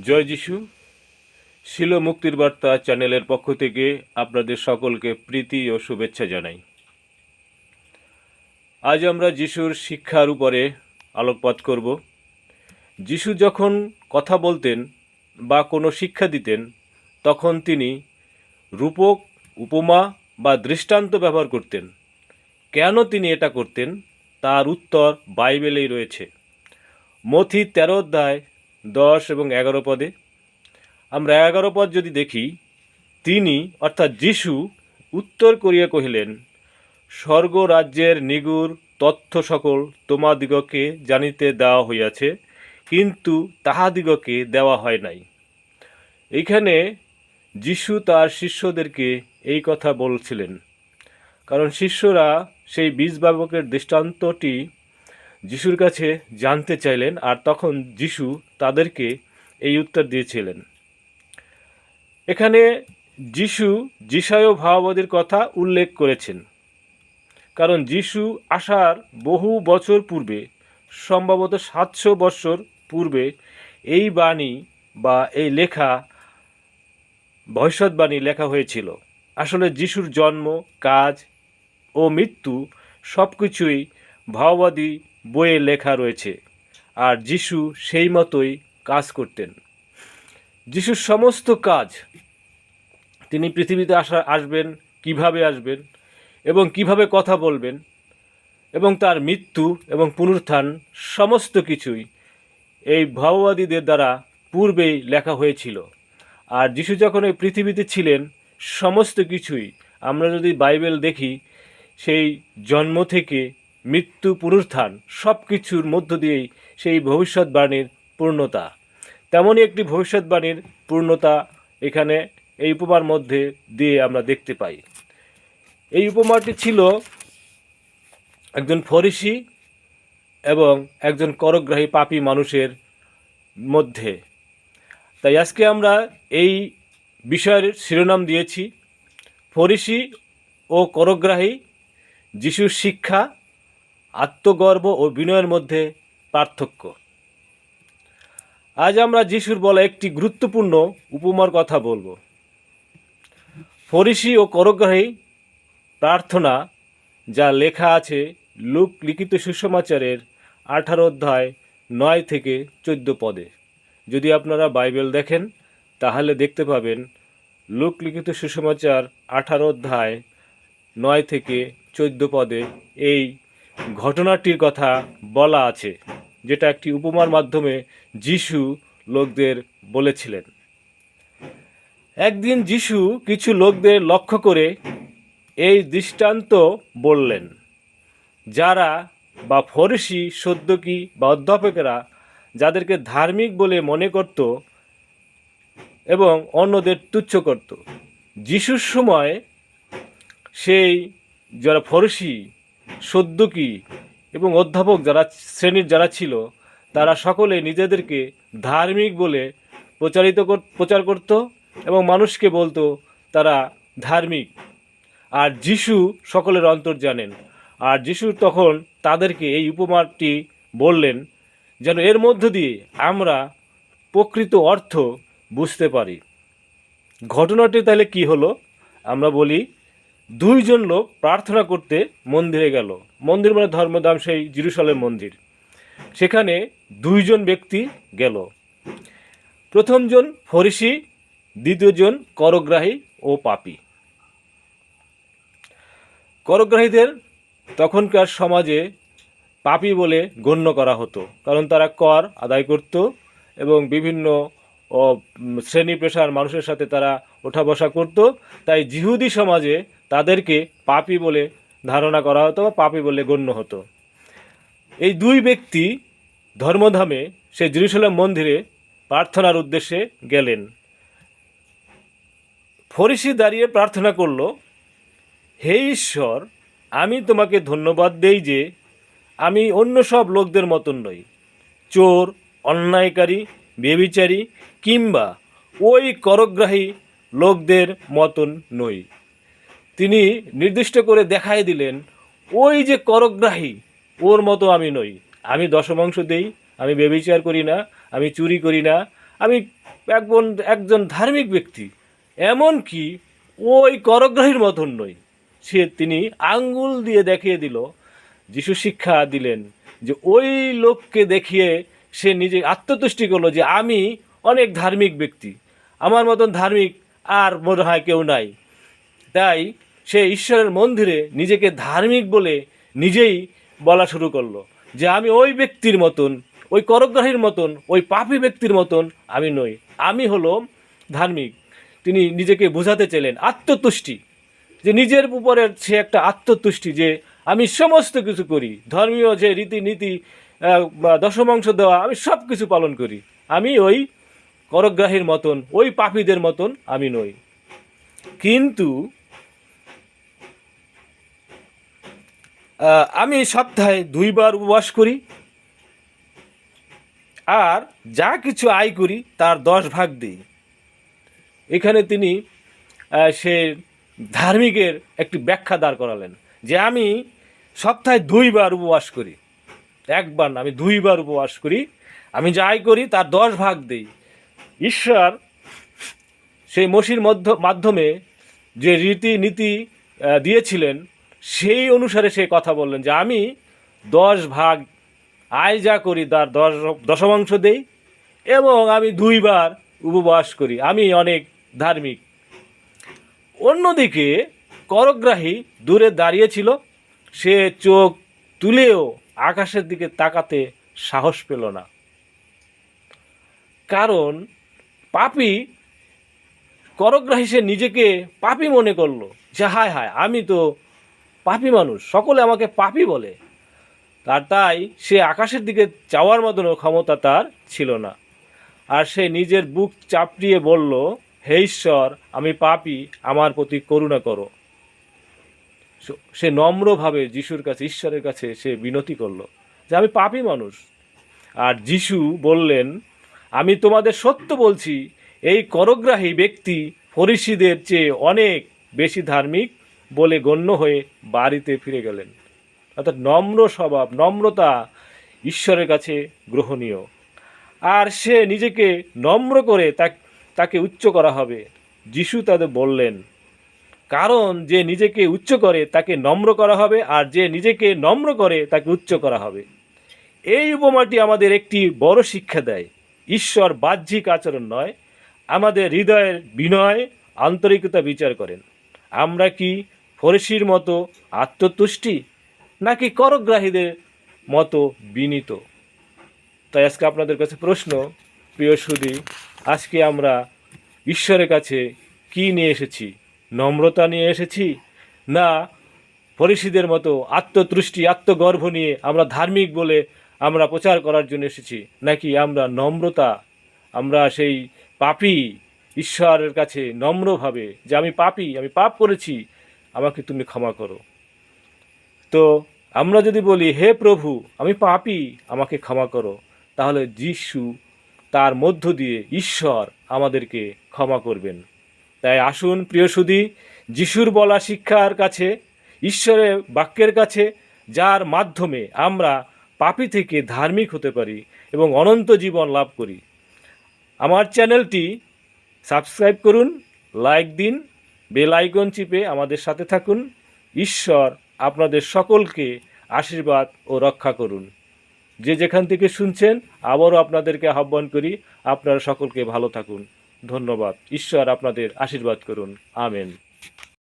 জয় যিশু। শিল মুক্তির বার্তা চ্যানেলের পক্ষ থেকে আপনাদের সকলকে প্রীতি ও শুভেচ্ছা জানাই। আজ আমরা যিশুর শিক্ষার উপরে আলোকপাত করব। যিশু যখন কথা বলতেন বা কোনো শিক্ষা দিতেন, তখন তিনি রূপক, উপমা বা দৃষ্টান্ত ব্যবহার করতেন। কেন তিনি এটা করতেন? তার উত্তর বাইবেলেই রয়েছে। মথি তেরো অধ্যায় দশ এবং এগারো পদে। আমরা এগারো পদ যদি দেখি, তিনি অর্থাৎ যিশু উত্তর করিয়া কহিলেন স্বর্গ রাজ্যের নিগুর তথ্য সকল তোমাদিগকে জানিতে দেওয়া হইয়াছে, কিন্তু তাহাদিগকে দেওয়া হয় নাই। এইখানে যিশু তার শিষ্যদেরকে এই কথা বলছিলেন, কারণ শিষ্যরা সেই বীজ দৃষ্টান্তটি যিশুর কাছে জানতে চাইলেন আর তখন যিশু তাদেরকে এই উত্তর দিয়েছিলেন। এখানে যিশু যিশায় ভাবাবাদীর কথা উল্লেখ করেছেন। কারণ যিশু আসার বহু বছর পূর্বে, সম্ভবত সাতশো বৎসর পূর্বে এই বাণী বা এই লেখা ভবিষ্যৎবাণী লেখা হয়েছিল। আসলে যিশুর জন্ম, কাজ ও মৃত্যু সব কিছুই ভাওবাদী বইয়ে লেখা রয়েছে। আর যিশু সেই মতোই কাজ করতেন। যিশুর সমস্ত কাজ, তিনি পৃথিবীতে আসা, আসবেন, কীভাবে আসবেন এবং কীভাবে কথা বলবেন এবং তার মৃত্যু এবং পুনরুত্থান সমস্ত কিছুই এই ভাওবাদীদের দ্বারা পূর্বেই লেখা হয়েছিল। আর যিশু যখন এই পৃথিবীতে ছিলেন, সমস্ত কিছুই আমরা যদি বাইবেল দেখি, সেই জন্ম থেকে মৃত্যু, পুনরুত্থান সব কিছুর মধ্য দিয়েই সেই ভবিষ্যৎবাণীর পূর্ণতা। তেমনই একটি ভবিষ্যৎবাণীর পূর্ণতা এখানে এই উপমার মধ্যে দিয়ে আমরা দেখতে পাই। এই উপমাটি ছিল একজন ফরিসি এবং একজন করগ্রাহী পাপী মানুষের মধ্যে। তাই আজকে আমরা এই বিষয়ের শিরোনাম দিয়েছি, ফরিসি ও করগ্রাহী যিশুর শিক্ষা আত্মগর্ব ও বিনয়ের মধ্যে পার্থক্য। আজ আমরা যিশুর বলা একটি গুরুত্বপূর্ণ উপমার কথা বলব। ফরিসি ও করগ্রাহী প্রার্থনা, যা লেখা আছে লুক লিখিত সুসমাচারের আঠারো অধ্যায় নয় থেকে চোদ্দ পদে। যদি আপনারা বাইবেল দেখেন, তাহলে দেখতে পাবেন লুক লিখিত সুসমাচার আঠারো অধ্যায় নয় থেকে চোদ্দ পদে এই ঘটনাটির কথা বলা আছে, যেটা একটি উপমার মাধ্যমে যিশু লোকদের বলেছিলেন। একদিন যিশু কিছু লোকদের লক্ষ্য করে এই দৃষ্টান্ত বললেন, যারা বা ফরিসি, সদ্যকি বা অধ্যাপকেরা যাদেরকে ধার্মিক বলে মনে করত এবং অন্যদের তুচ্ছ করত, যিশুর সময় সেই যারা ফরসি সদ্যকি এবং অধ্যাপক যারা শ্রেণির যারা ছিল, তারা সকলে নিজেদেরকে ধার্মিক বলে প্রচারিত প্রচার করত এবং মানুষকে বলতো তারা ধার্মিক। আর যিশু সকলের অন্তর জানেন। আর যিশু তখন তাদেরকে এই উপমাটি বললেন যেন এর মধ্য দিয়ে আমরা প্রকৃত অর্থ বুঝতে পারি। ঘটনাটি তাহলে কি হলো? আমরা বলি দুইজন লোক প্রার্থনা করতে মন্দিরে গেল। মন্দির মানে ধর্মধাম, সেই জিরুসালেম মন্দির। সেখানে দুইজন ব্যক্তি গেল। প্রথমজন ফরিসি, দ্বিতীয়জন করগ্রাহী ও পাপী। করগ্রাহীদের তখনকার সমাজে পাপী বলে গণ্য করা হতো, কারণ তারা কর আদায় করত এবং বিভিন্ন শ্রেণি পেশার মানুষের সাথে তারা ওঠা বসা করত। তাই জিহুদি সমাজে তাদেরকে পাপী বলে ধারণা করা হতো বা পাপী বলে গণ্য হতো। এই দুই ব্যক্তি ধর্মধামে সে জেরুসালেম মন্দিরে প্রার্থনার উদ্দেশ্যে গেলেন। ফরিসি দাঁড়িয়ে প্রার্থনা করল, হে ঈশ্বর, আমি তোমাকে ধন্যবাদ দেই যে আমি অন্য সব লোকদের মতন নই। চোর, অন্যায়কারী বেবিচারী কিংবা ওই করগ্রাহী লোকদের মতন নই। তিনি নির্দিষ্ট করে দেখাই দিলেন, ওই যে করগ্রাহী, ওর মতো আমি নই। আমি দশমাংশ দেই, আমি বেবিচার করি না, আমি চুরি করি না। আমি একজন একজন ধার্মিক ব্যক্তি। এমন কি, ওই করগ্রাহীর মতন নই। সে তিনি আঙ্গুল দিয়ে দেখিয়ে দিল, যিশু শিক্ষা দিলেন যে ওই লোককে দেখিয়ে সে নিজে আত্মতুষ্টি করল যে আমি অনেক ধার্মিক ব্যক্তি। আমার মতন ধার্মিক আর মনে হয় কেউ নাই। তাই সে ঈশ্বরের মন্দিরে নিজেকে ধার্মিক বলে নিজেই বলা শুরু করল যে আমি ওই ব্যক্তির মতন, ওই করগ্রাহীর মতন, ওই পাপী ব্যক্তির মতন আমি নই। আমি হলো ধার্মিক। তিনি নিজেকে বোঝাতে চাইলেন আত্মতুষ্টি। যে নিজের উপরে সে একটা আত্মতুষ্টি যে আমি সমস্ত কিছু করি। ধর্মীয় যে রীতিনীতি বা দশমাংশ দেওয়া, আমি সব কিছু পালন করি। আমি ওই করগ্রাহীর মতন, ওই পাপীদের মতন আমি নই। কিন্তু আমি সপ্তাহে দুইবার উপবাস করি। আর যা কিছু আয় করি তার দশ ভাগ দিই। এখানে তিনি সে ধার্মিকের একটি ব্যাখ্যা দাঁড় করালেন যে আমি সপ্তাহে দুইবার উপবাস করি। একবার না আমি দুইবার উপবাস করি। আমি যাই করি তার দশ ভাগ দিই। ঈশ্বর সেই মসির মধ্য মাধ্যমে যে রীতিনীতি আহ, দিয়েছিলেন সেই অনুসারে সে কথা বললেন যে আমি দশ ভাগ আয় যা করি তার দশ দশমাংশ দেই এবং আমি দুইবার উপবাস করি। আমি অনেক ধার্মিক। অন্যদিকে করগ্রাহী দূরে দাঁড়িয়েছিল সে চোখ তুলেও আকাশের দিকে তাকাতে সাহস পেল না। কারণ পাপি করগ্রাহী সে নিজেকে পাপি মনে করল যে হায় হায়, আমি তো পাপি মানুষ, সকলে আমাকে পাপি বলে। আর তাই সে আকাশের দিকে চাওয়ার মতনও ক্ষমতা তার ছিল না। আর সে নিজের বুক চাপড়িয়ে বলল, হে ঈশ্বর, আমি পাপি, আমার প্রতি করুণা করো। সে নম্রভাবে যিশুর কাছে, ঈশ্বরের কাছে সে বিনতি করল যে, আমি পাপি মানুষ। আর যিশু বললেন, আমি তোমাদের সত্য বলছি, এই করগ্রাহী ব্যক্তি ফরিসিদের চেয়ে অনেক বেশি ধার্মিক বলে গণ্য হয়ে বাড়িতে ফিরে গেলেন। অর্থাৎ নম্র স্বভাব, নম্রতা ঈশ্বরের কাছে গ্রহণীয়। আর সে নিজেকে নম্র করে তাকে উচ্চ করা হবে। যিশু তাদের বললেন, কারণ যে নিজেকে উচ্চ করে তাকে নম্র করা হবে, আর যে নিজেকে নম্র করে তাকে উচ্চ করা হবে। এই উপমাটি আমাদের একটি বড় শিক্ষা দেয়। ঈশ্বর বাহ্যিক আচরণ নয়, আমাদের হৃদয়ের বিনয়, আন্তরিকতা বিচার করেন। আমরা কি ফরিসির মতো আত্মতুষ্টি নাকি করগ্রাহীদের মতো বিনীত? তাই আজকে আপনাদের কাছে প্রশ্ন, প্রিয় সুদী, আজকে আমরা ঈশ্বরের কাছে কি নিয়ে এসেছি? নম্রতা নিয়ে এসেছি না ফরিসিদের মতো আত্মতৃষ্টি, আত্মগর্ভ নিয়ে আমরা ধার্মিক বলে আমরা প্রচার করার জন্য এসেছি, নাকি আমরা নম্রতা, আমরা সেই পাপি ঈশ্বরের কাছে নম্রভাবে যে আমি পাপি, আমি পাপ করেছি আমাকে তুমি ক্ষমা করো। তো আমরা যদি বলি, হে প্রভু, আমি পাপি, আমাকে ক্ষমা করো। তাহলে যিশু তার মধ্য দিয়ে ঈশ্বর আমাদেরকে ক্ষমা করবেন। তাই আসুন প্রিয় সুধী, যিশুর বলা শিক্ষার কাছে, ঈশ্বরের বাক্যের কাছে, যার মাধ্যমে আমরা পাপি থেকে ধার্মিক হতে পারি এবং অনন্ত জীবন লাভ করি। আমার চ্যানেলটি সাবস্ক্রাইব করুন, লাইক দিন বেল আইকন চিপে আমাদের সাথে থাকুন। ঈশ্বর আপনাদের সকলকে আশীর্বাদ ও রক্ষা করুন। যে যেখান থেকে শুনছেন, আবারও আপনাদেরকে আহ্বান করি, আপনারা সকলকে ভালো থাকুন। ধন্যবাদ। ঈশ্বর আপনাদের আশীর্বাদ করুন। আমেন।